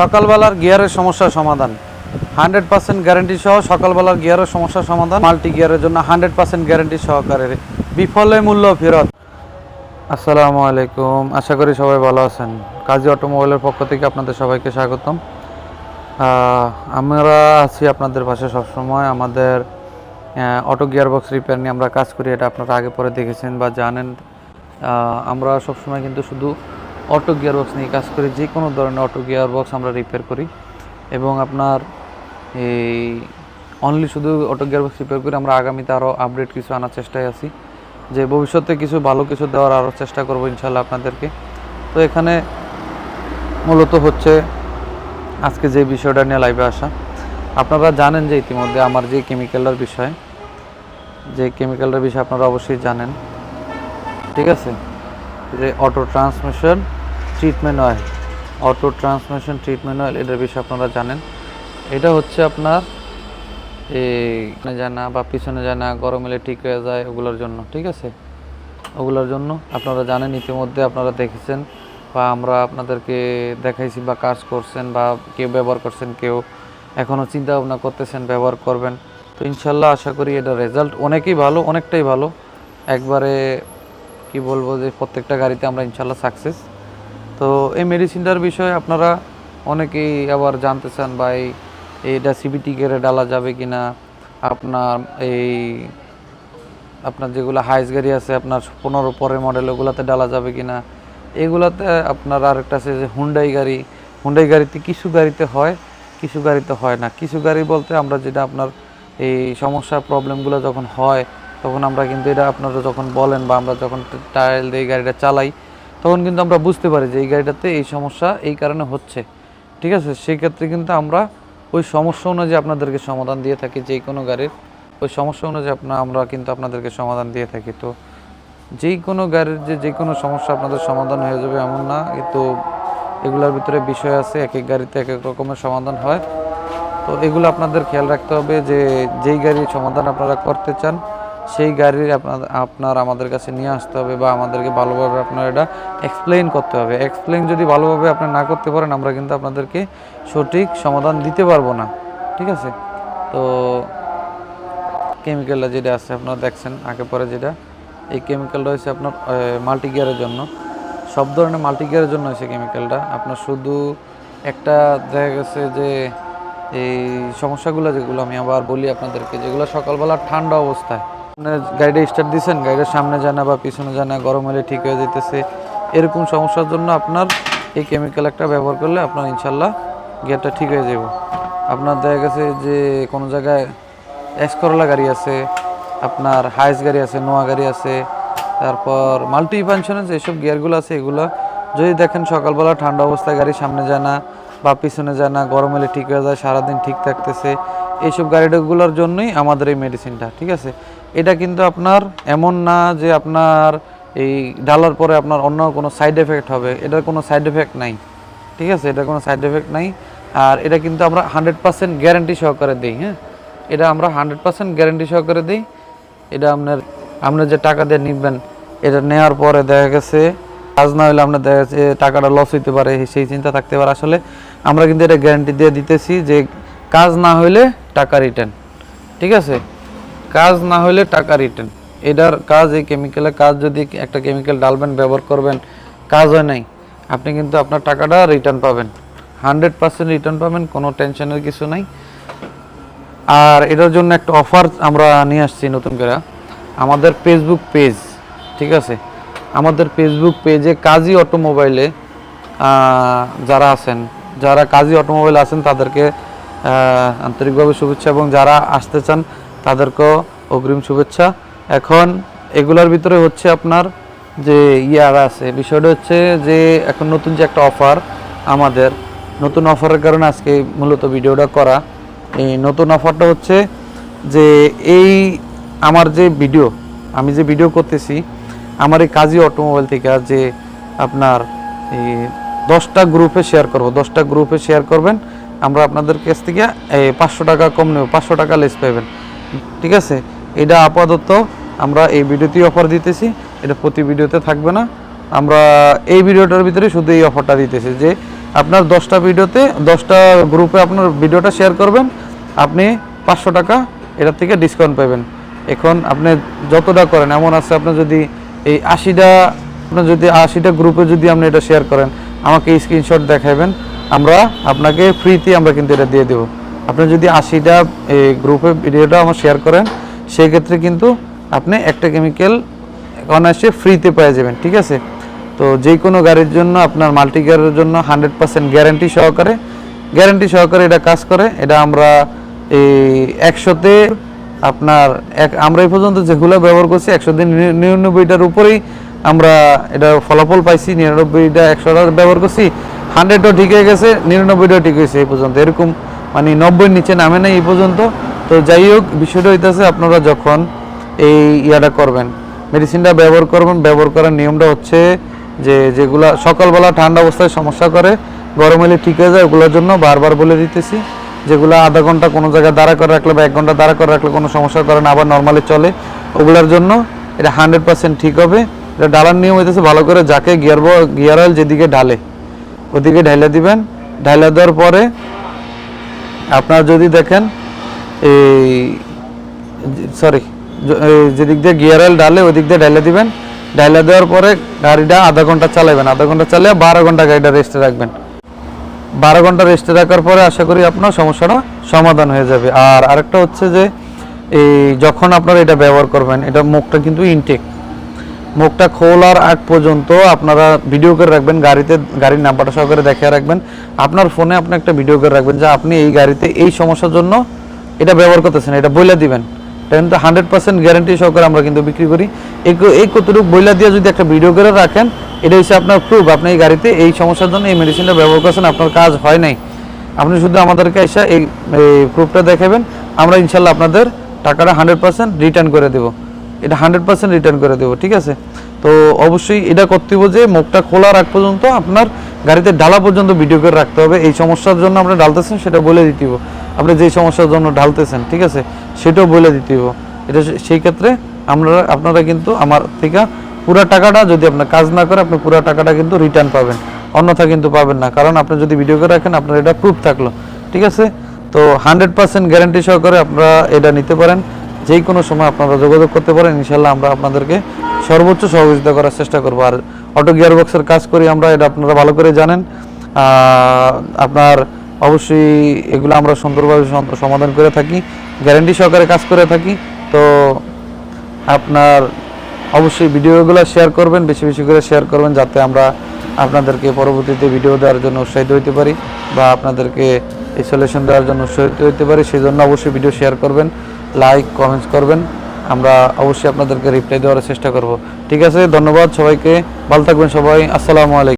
সকালবেলার গিয়ারের সমস্যার সমাধান। হান্ড্রেড পার্সেন্ট গ্যারেন্টি সহ সকালবেলার গিয়ারের সমস্যার সমাধান। মাল্টি গিয়ারের জন্য হান্ড্রেড পার্সেন্ট গ্যারান্টি সহকারে। বিফলে মূল্য ফেরত। আসসালামু আলাইকুম। আশা করি সবাই ভালো আছেন। কাজী অটোমোবাইলের পক্ষ থেকে আপনাদের সবাইকে স্বাগতম। আমরা আছি আপনাদের পাশে সবসময়। আমাদের অটো গিয়ার বক্স রিপেয়ার নিয়ে আমরা কাজ করি। এটা আপনারা আগে পরে দেখেছেন বা জানেন। আমরা সবসময় কিন্তু শুধু অটো গিয়ার বক্স নিয়ে কাজ করি, যে কোনো ধরনের অটো গিয়ার বক্স আমরা রিপেয়ার করি। এবং আপনার এই অনলি শুধু অটো গিয়ার বক্স রিপেয়ার করি, আমরা আগামীতে আরও আপডেট কিছু আনার চেষ্টায় আছি। যে ভবিষ্যতে কিছু ভালো কিছু দেওয়ার আরও চেষ্টা করব ইনশাল্লাহ আপনাদেরকে। তো এখানে মূলত হচ্ছে আজকে যে বিষয়টা নিয়ে লাইভে আসা। আপনারা জানেন যে ইতিমধ্যে আমার যে কেমিক্যালটার বিষয়, যে কেমিক্যালটার বিষয়ে আপনারা অবশ্যই জানেন। ঠিক আছে? যে auto transmission treatment oil auto transmission treatment oil এটার বিষয়ে আপনারা জানেন। এটা হচ্ছে আপনার এই সামনে যায় না বা পিছনে যায় না গরম এলে ঠিক হয়ে যায় ওগুলোর জন্য, ঠিক আছে? ওগুলোর জন্য আপনারা জানেন, ইতিমধ্যে আপনারা দেখেছেন বা আমরা আপনাদেরকে দেখাইছি বা কাজ করছেন বা কেউ ব্যবহার করছেন, কেউ এখনও চিন্তা ভাবনা করতেছেন, ব্যবহার করবেন। তো ইনশাল্লাহ আশা করি এটা রেজাল্ট অনেকই ভালো, অনেকটাই ভালো। একবারে কি বলব যে প্রত্যেকটা গাড়িতে আমরা ইনশাল্লাহ সাকসেস তো এই মেডিসিনটার বিষয়ে আপনারা অনেকেই আবার জানতে চান বা এই এইটা সিবিটি গেরে ডালা যাবে কিনা? আপনার এই, আপনার যেগুলো হাইস গাড়ি আছে, আপনার পনেরো পরের মডেল ওগুলাতে ডালা যাবে কিনা? এগুলাতে আপনার আরেকটা আছে যে হুন্ডাই গাড়ি। হুন্ডাই গাড়িতে কিছু গাড়িতে হয়, কিছু গাড়িতে হয় না। কিছু গাড়ি বলতে আমরা যেটা আপনার এই সমস্যা প্রবলেমগুলো যখন হয় তখন আমরা কিন্তু এটা আপনারা যখন বলেন বা আমরা যখন টায়ার দিয়ে গাড়িটা চালাই, তখন কিন্তু আমরা বুঝতে পারি যে এই গাড়িটাতে এই সমস্যা এই কারণে হচ্ছে। ঠিক আছে? সেই ক্ষেত্রে কিন্তু আমরা ওই সমস্যা অনুযায়ী আপনাদেরকে সমাধান দিয়ে থাকি যে কোনো গাড়ির। ওই সমস্যা অনুযায়ী আপনার আমরা কিন্তু আপনাদেরকে সমাধান দিয়ে থাকি। তো যেই কোনো গাড়ির যে যে কোনো সমস্যা আপনাদের সমাধান হয়ে যাবে এমন না। কিন্তু এগুলোর ভিতরে বিষয় আছে, এক এক গাড়িতে এক এক রকমের সমাধান হয়। তো এগুলো আপনাদের খেয়াল রাখতে হবে যে, যেই গাড়ির সমাধান আপনারা করতে চান সেই গাড়ির আপনার আপনার আমাদের কাছে নিয়ে আসতে হবে বা আমাদেরকে ভালোভাবে আপনার এটা এক্সপ্লেইন করতে হবে। এক্সপ্লেইন যদি ভালোভাবে আপনি না করতে পারেন, আমরা কিন্তু আপনাদেরকে সঠিক সমাধান দিতে পারব না। ঠিক আছে? তো কেমিক্যালটা যেটা আছে, আপনারা দেখছেন আগে পরে যেটা, এই কেমিক্যালটা হচ্ছে আপনার মাল্টি গিয়ারের জন্য। সব ধরনের মাল্টি গিয়ারের জন্য হয়েছে কেমিক্যালটা আপনার শুধু একটা দেখা গেছে যে, এই সমস্যাগুলো যেগুলো আমি আবার বলি আপনাদেরকে, যেগুলো সকালবেলা ঠান্ডা অবস্থায়। গাড়িটা স্টার্ট দিচ্ছেন গাড়িটা সামনে যায় না বা পিছনে যায় না, গরম হলে ঠিক হয়ে যেতেছে। এরকম সমস্যার জন্য আপনার এই কেমিক্যাল একটা ব্যবহার করলে আপনার ইনশাল্লাহ গিয়ারটা ঠিক হয়ে যাবে। আপনার দেখা গেছে যে কোনো জায়গায় এসকরলা গাড়ি আছে, আপনার হাইস গাড়ি আছে, নোয়া গাড়ি আছে, তারপর মাল্টি পেনশনের যেসব গিয়ারগুলো আছে, এগুলো যদি দেখেন সকালবেলা ঠান্ডা অবস্থায় গাড়ি সামনে যায় না বা পিছনে যায় না, গরম হলে ঠিক হয়ে যায়, সারাদিন ঠিক থাকতেছে। এইসব গাড়িগুলোর জন্যই আমাদের এই মেডিসিনটা ঠিক আছে? এটা কিন্তু আপনার এমন না যে আপনার এই ডালার পরে আপনার অন্য কোনো সাইড এফেক্ট হবে, এটার কোনো সাইড এফেক্ট নাই, ঠিক আছে? এটা কোনো সাইড এফেক্ট নাই। আর এটা কিন্তু আমরা হান্ড্রেড পার্সেন্ট গ্যারান্টি সহকারে দিই হ্যাঁ? এটা আমরা হান্ড্রেড পার্সেন্ট গ্যারান্টি সহকারে দিই। এটা আপনার আপনার যে টাকা দিয়ে নিবেন, এটা নেওয়ার পরে দেখা গেছে, কাজ না হলে আপনার দেখা গেছে টাকাটা লস হইতে পারে, সেই চিন্তা থাকতে পারে। আসলে আমরা কিন্তু এটা গ্যারান্টি দিয়ে দিতেছি যে কাজ না হইলে টাকা রিটার্ন ঠিক আছে? কাজ না হলে টাকা রিটার্ন এটার কাজ, এই কেমিক্যালের কাজ যদি একটা কেমিক্যাল ডালবেন ব্যবহার করবেন, কাজ হয় নাই। আপনি কিন্তু আপনার টাকাটা রিটার্ন পাবেন। হান্ড্রেড পার্সেন্ট রিটার্ন পাবেন, কোনো টেনশনের কিছু নাই। আর এটার জন্য একটা অফার আমরা নিয়ে আসছি নতুন করে। আমাদের ফেসবুক পেজ ঠিক আছে? আমাদের ফেসবুক পেজে কাজী অটোমোবাইলে যারা আছেন, যারা কাজী অটোমোবাইল আছেন, তাদেরকে আন্তরিকভাবে শুভেচ্ছা এবং যারা আসতে চান তাদেরকেও অগ্রিম শুভেচ্ছা। এখন এগুলোর ভিতরে হচ্ছে আপনার যে ইয়ার আছে, বিষয়টা হচ্ছে যে এখন নতুন যে একটা অফার আমাদের, নতুন অফারের কারণে আজকে মূলত ভিডিওটা করা। এই নতুন অফারটা হচ্ছে যে এই আমার যে ভিডিও আমি যে ভিডিও করতেছি, আমার এই কাজী অটোমোবাইল থেকে যে আপনার এই দশটা গ্রুপে শেয়ার করব, দশটা গ্রুপে শেয়ার করবেন। আমরা আপনাদের কাছ থেকে এই পাঁচশো টাকা কম নেব, পাঁচশো টাকা লেস পাবেন ঠিক আছে? এটা আপাতত আমরা এই ভিডিওতেই অফার দিতেছি, এটা প্রতি ভিডিওতে থাকবে না। আমরা এই ভিডিওটার ভিতরে শুধু এই অফারটা দিতেছি যে, আপনার দশটা ভিডিওতে, দশটা গ্রুপে আপনার ভিডিওটা শেয়ার করবেন, আপনি পাঁচশো টাকা এটার থেকে ডিসকাউন্ট পাবেন এখন আপনি যতটা করেন, এমন আছে আপনার যদি এই আশিটা আপনার যদি আশিটা গ্রুপে যদি আপনি এটা শেয়ার করেন, আমাকে স্ক্রিনশট দেখাবেন আমরা আপনাকে ফ্রিতে আমরা কিন্তু এটা দিয়ে দেবো। আপনি যদি আশিটা এই গ্রুপে ভিডিওটা আমার শেয়ার করেন সেই ক্ষেত্রে কিন্তু আপনি একটা কেমিক্যাল অনায়াসে ফ্রিতে পেয়ে যাবেন, ঠিক আছে? তো যে কোনো গাড়ির জন্য, আপনার মাল্টি গিয়ারের জন্য হান্ড্রেড পার্সেন্ট গ্যারান্টি সহকারে গ্যারান্টি সহকারে এটা কাজ করে। এটা আমরা এই একশোতে আপনার এক, আমরা এই পর্যন্ত যেগুলো ব্যবহার করছি একশো দিন নিরানব্বইটার উপরেই আমরা এটা ফলাফল পাইছি, নিরানব্বইটা, একশোটা ব্যবহার করছি। হান্ড্রেডও ঠিক হয়ে গেছে, নিরানব্বইটাও ঠিক হয়েছে এই পর্যন্ত। এরকম মানে নব্বই নিচে নামে নাই এই পর্যন্ত। তো যাই হোক, বিষয়টা হইতেছে আপনারা যখন এই ইয়াটা করবেন মেডিসিনটা ব্যবহার করবেন, ব্যবহার করার নিয়মটা হচ্ছে যে যেগুলা সকালবেলা ঠান্ডা অবস্থায় সমস্যা করে, গরম হলে ঠিক হয়ে যায়, ওগুলোর জন্য বারবার বলে দিতেছি। যেগুলো আধা ঘণ্টা কোনো জায়গায় দাঁড়া করে রাখলে বা এক ঘণ্টা দাঁড়া করে রাখলে কোনো সমস্যা করে না, আবার নর্মালি চলে, ওগুলোর জন্য এটা হান্ড্রেড পার্সেন্ট ঠিক হবে। এটা ডালার নিয়ম হইতেছে ভালো করে যাকে গিয়ার গিয়ার অয়েল যেদিকে ঢালে। ওদিকে ঢাইলা দিবেন। ঢাইলা দেওয়ার পরে আপনার যদি দেখেন এই সরি যেদিক দিয়ে গিয়ার অয়েল ডালে ওই দিক দিয়ে ডাইলা দিবেন। ডাইলা দেওয়ার পরে গাড়িটা আধা ঘণ্টা চালাবেন আধা ঘণ্টা চালিয়ে বারো ঘণ্টা গাড়িটা রেস্টে রাখবেন। বারো ঘণ্টা রেস্টে রাখার পরে আশা করি আপনার সমস্যাটা সমাধান হয়ে যাবে। আর আরেকটা হচ্ছে যে এই যখন আপনারা এটা ব্যবহার করবেন, এটা মুখটা কিন্তু ইনটেক মুখটা খোলার আগ পর্যন্ত আপনারা ভিডিও করে রাখবেন, গাড়িতে, গাড়ির নাম্বারটা সহকারে দেখে রাখবেন। আপনার ফোনে আপনি একটা ভিডিও করে রাখবেন যে আপনি এই গাড়িতে এই সমস্যার জন্য এটা ব্যবহার করতেছেন, এটা বইলা দিবেন। এটা কিন্তু হান্ড্রেড পার্সেন্ট গ্যারান্টি সহকারে আমরা কিন্তু বিক্রি করি। এই কতটুকু বইলা দিয়ে যদি একটা ভিডিও করে রাখেন, এটা হচ্ছে আপনার প্রুফ আপনি এই গাড়িতে এই সমস্যার জন্য এই মেডিসিনটা ব্যবহার করছেন, আপনার কাজ হয় নাই। আপনি শুধু আমাদেরকে এসে এই প্রুফটা দেখাবেন। আমরা ইনশাল্লাহ আপনাদের টাকাটা হান্ড্রেড পার্সেন্ট রিটার্ন করে দেবো। এটা হান্ড্রেড পার্সেন্ট রিটার্ন করে দেবো, ঠিক আছে? তো অবশ্যই এটা করতে হবে যে মুখটা খোলার আগ পর্যন্ত আপনার গাড়িতে ডালা পর্যন্ত ভিডিও করে রাখতে হবে। এই সমস্যার জন্য আপনি ডালতেছেন সেটা বলে দিতে হবে আপনি যেই সমস্যার জন্য ঢালতেছেন, ঠিক আছে? সেটাও বলে দিতে হবে এটা সেই ক্ষেত্রে আমরা আপনারা কিন্তু আমার থেকে পুরো টাকাটা যদি আপনার কাজ না করে, আপনি পুরো টাকাটা কিন্তু রিটার্ন পাবেন। অন্যথা কিন্তু পাবেন না। কারণ আপনি যদি ভিডিও করে রাখেন, আপনার এটা প্রুফ থাকল। ঠিক আছে? তো হান্ড্রেড পার্সেন্ট গ্যারান্টি সহকারে আপনারা এটা নিতে পারেন। যেই কোনো সময় আপনারা যোগাযোগ করতে পারেন ইনশাল্লাহ আমরা আপনাদেরকে সর্বোচ্চ সহযোগিতা করার চেষ্টা করব। আর অটো গিয়ার বক্সের কাজ করি আমরা, এটা আপনারা ভালো করে জানেন। আপনার অবশ্যই এগুলো আমরা সুন্দরভাবে সমাধান করে থাকি, গ্যারেন্টি সহকারে কাজ করে থাকি। তো আপনার অবশ্যই ভিডিওগুলো শেয়ার করবেন, বেশি বেশি করে শেয়ার করবেন, যাতে আমরা আপনাদেরকে পরবর্তীতে ভিডিও দেওয়ার জন্য উৎসাহিত হতে পারি বা আপনাদেরকে এই সলিউশন দেওয়ার জন্য উৎসাহিত হতে পারি। সেই জন্য অবশ্যই ভিডিও শেয়ার করবেন। লাইক কমেন্টস করবেন। আমরা অবশ্যই আপনাদেরকে রিপ্লাই দেওয়ার চেষ্টা করব। ঠিক আছে, ধন্যবাদ সবাইকে। ভালো থাকবেন সবাই। আসসালামু আলাইকুম।